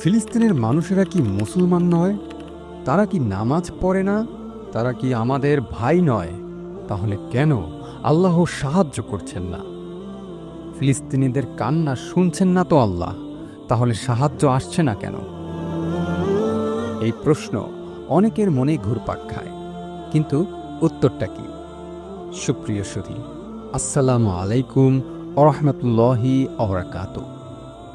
ফিলিস্তিনের মানুষেরা কি মুসলমান নয়? তারা কি নামাজ পড়ে না? তারা কি আমাদের ভাই নয়? তাহলে কেন আল্লাহ সাহায্য করছেন না? ফিলিস্তিনিদের কান্না শুনছেন না তো আল্লাহ, তাহলে সাহায্য আসছে না কেন? এই প্রশ্ন অনেকের মনে ঘুরপাক খায়, কিন্তু উত্তরটা কি? সুপ্রিয় সুধী, আসসালামু আলাইকুম আরহামতুল্লাহি অবরাকাত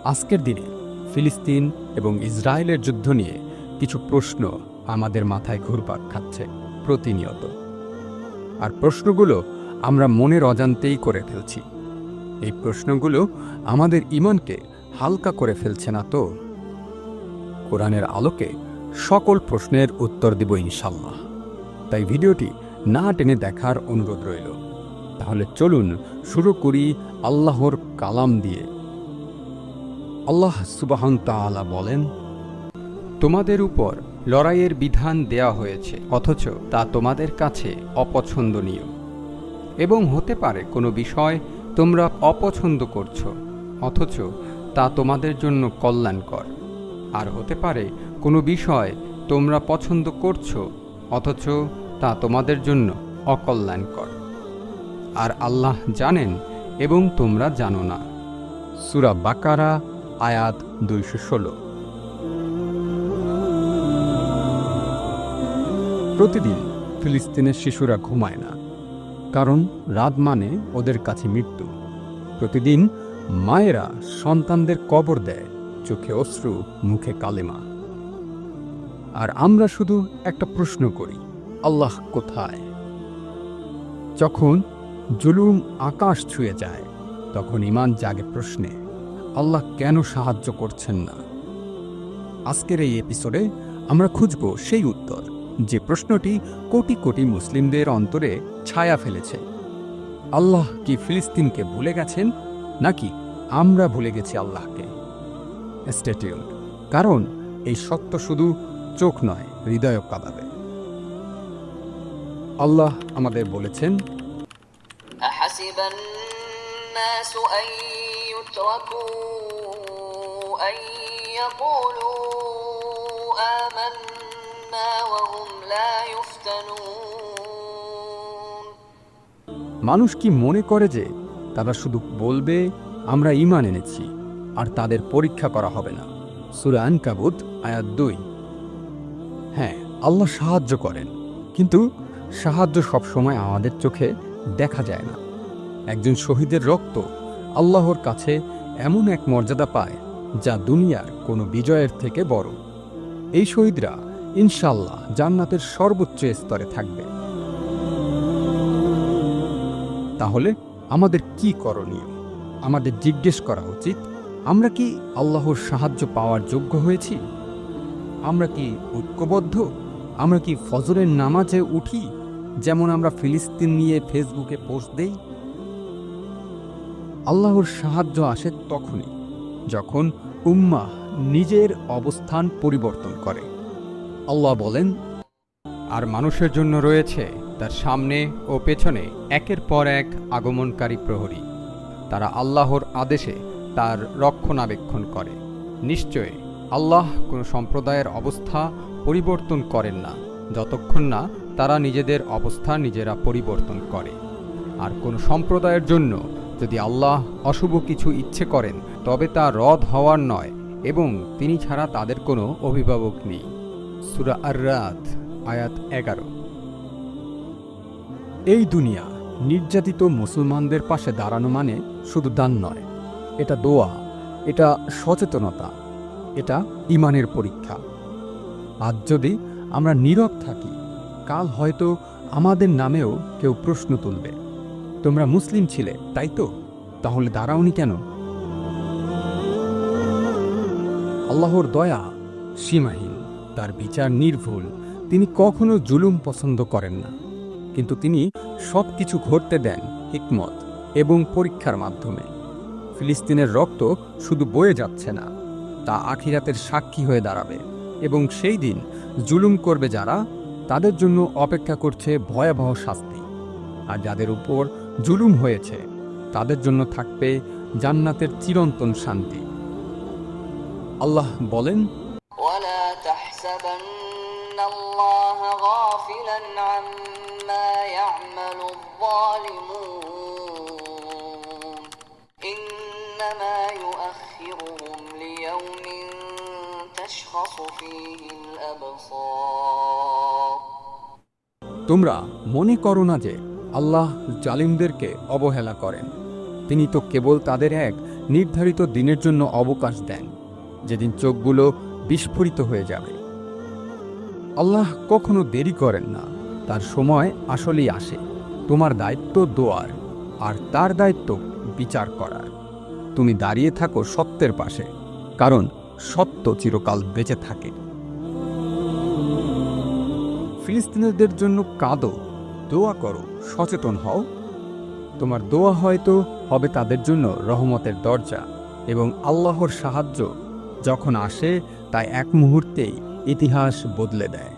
আজকের দিনে ফিলিস্তিন এবং ইসরায়েলের যুদ্ধ নিয়ে কিছু প্রশ্ন আমাদের মাথায় ঘুরপাক খাচ্ছে প্রতিনিয়ত। আর প্রশ্নগুলো আমরা মনের অজান্তেই করে ফেলছি। এই প্রশ্নগুলো আমাদের ইমানকে হালকা করে ফেলছে না তো? কোরআনের আলোকে সকল প্রশ্নের উত্তর দিব ইনশাল্লাহ তাই ভিডিওটি না টেনে দেখার অনুরোধ রইল। তাহলে চলুন শুরু করি আল্লাহর কালাম দিয়ে। আল্লাহ সুবাহন তাআলা বলেন, তোমাদের উপর লড়াইয়ের বিধান দেয়া হয়েছে, অথচ তা তোমাদের কাছে অপছন্দনীয়। এবং হতে পারে কোনো বিষয় তোমরা অপছন্দ করছ, অথচ তা তোমাদের জন্য কল্যাণকর। আর হতে পারে কোনো বিষয় তোমরা পছন্দ করছ, অথচ তা তোমাদের জন্য অকল্যাণকর। আর আল্লাহ জানেন এবং তোমরা জানো না। সুরা বাকারা আয়াত দুইশো ষোলো। প্রতিদিন ফিলিস্তিনের শিশুরা ঘুমায় না, কারণ রাত মানে ওদের কাছে মৃত্যু। প্রতিদিন মায়েরা সন্তানদের কবর দেয়, চোখে অশ্রু, মুখে কালেমা। আর আমরা শুধু একটা প্রশ্ন করি, আল্লাহ কোথায়? যখন জুলুম আকাশ ছুঁয়ে যায়, তখন ইমান জাগে প্রশ্নে। আল্লাহ কেন সাহায্য করছেন না? আজকের এই এপিসোডে আমরা খুঁজব সেই উত্তর, যে প্রশ্নটি কোটি কোটি মুসলিমদের অন্তরে ছায়া ফেলেছে। আল্লাহ কি ফিলিস্তিনকে ভুলে গেছেন, নাকি আমরা ভুলে গেছি আল্লাহকে? স্ট্যাটিউড কারণ এই সত্য শুধু চোখ নয়, হৃদয় কাঁদাবে আল্লাহ আমাদের বলেছেন أحسب الناس أن يتركوا أن يقولوا آمنا وهم لا يفتنون মানুষ কি মনে করে যে তারা শুধু বলবে আমরা ইমান এনেছি আর তাদের পরীক্ষা করা হবে না সুরা আনকাবুত আয়াত দুই হ্যাঁ আল্লাহ সাহায্য করেন কিন্তু সাহায্য সবসময় আমাদের চোখে দেখা যায় না একজন শহীদের রক্ত আল্লাহর কাছে এমন এক মর্যাদা পায়, যা দুনিয়ার কোনো বিজয়ের থেকে বড়। এই শহীদরা ইনশাল্লাহ জান্নাতের সর্বোচ্চ স্তরে থাকবে। তাহলে আমাদের কি করণীয়? আমাদের জিজ্ঞেস করা উচিত, আমরা কি আল্লাহর সাহায্য পাওয়ার যোগ্য হয়েছি? আমরা কি ঐক্যবদ্ধ? আমরা কি ফজরের নামাজে উঠি, যেমন আমরা ফিলিস্তিন নিয়ে ফেসবুকে পোস্ট দেই? আল্লাহর সাহায্য আসে তখনই, যখন উম্মাহ নিজের অবস্থান পরিবর্তন করে। আল্লাহ বলেন, আর মানুষের জন্য রয়েছে তার সামনে ও পেছনে একের পর এক আগমনকারী প্রহরী। তারা আল্লাহর আদেশে তার রক্ষণাবেক্ষণ করে। নিশ্চয় আল্লাহ কোনো সম্প্রদায়ের অবস্থা পরিবর্তন করেন না, যতক্ষণ না তারা নিজেদের অবস্থা নিজেরা পরিবর্তন করে। আর কোন সম্প্রদায়ের জন্য যদি আল্লাহ অশুভ কিছু ইচ্ছে করেন, তবে তা রদ হওয়ার নয় এবং তিনি ছাড়া তাদের কোনো অভিভাবক নেই। সুরা আর রাত আয়াত এগারো। এই দুনিয়া নির্যাতিত মুসলমানদের পাশে দাঁড়ানো মানে শুধু দান নয়। এটা দোয়া, এটা সচেতনতা, এটা ইমানের পরীক্ষা। আজ যদি আমরা নীরব থাকি, কাল হয়তো আমাদের নামেও কেউ প্রশ্ন তুলবে। তোমরা মুসলিম ছিলে, তাই তো? তাহলে দাঁড়াওনি কেন? আল্লাহর দয়া সীমাহীন, তার বিচার নির্ভুল। তিনি কখনো জুলুম পছন্দ করেন না। কিন্তু তিনি সব কিছু ঘটতে দেন হিকমত এবং পরীক্ষার মাধ্যমে। ফিলিস্তিনের রক্ত শুধু বয়ে যাচ্ছে না, তা আখিরাতের সাক্ষী হয়ে দাঁড়াবে এবং সেই দিন জুলুম করবে যারা, তাদের জন্য অপেক্ষা করছে ভয়াবহ শাস্তি। আর যাদের উপর জুলুম হয়েছে তাদের জন্য থাকবে জান্নাতের চিরন্তন শান্তি। আল্লাহ বলেন তোমরা মনে করো না যে আল্লাহ জালিমদেরকে অবহেলা করেন। তিনি তো কেবল তাদের এক নির্ধারিত দিনের জন্য অবকাশ দেন, যেদিন চোখগুলো বিস্ফোরিত হয়ে যাবে। আল্লাহ কখনো দেরি করেন না, তার সময় আসলেই আসে, তোমার দায়িত্ব দোয়ার, আর তার দায়িত্ব বিচার করার। তুমি দাঁড়িয়ে থাকো সত্যের পাশে, কারণ সত্য চিরকাল বেঁচে থাকে। ফিলিস্তিনিদের জন্য কাঁদো, দোয়া করো, সচেতন হও। তোমার দোয়া হয়তো হবে তাদের জন্য রহমতের দরজা এবং আল্লাহর সাহায্য যখন আসে তাই এক মুহূর্তেই ইতিহাস বদলে দেয়।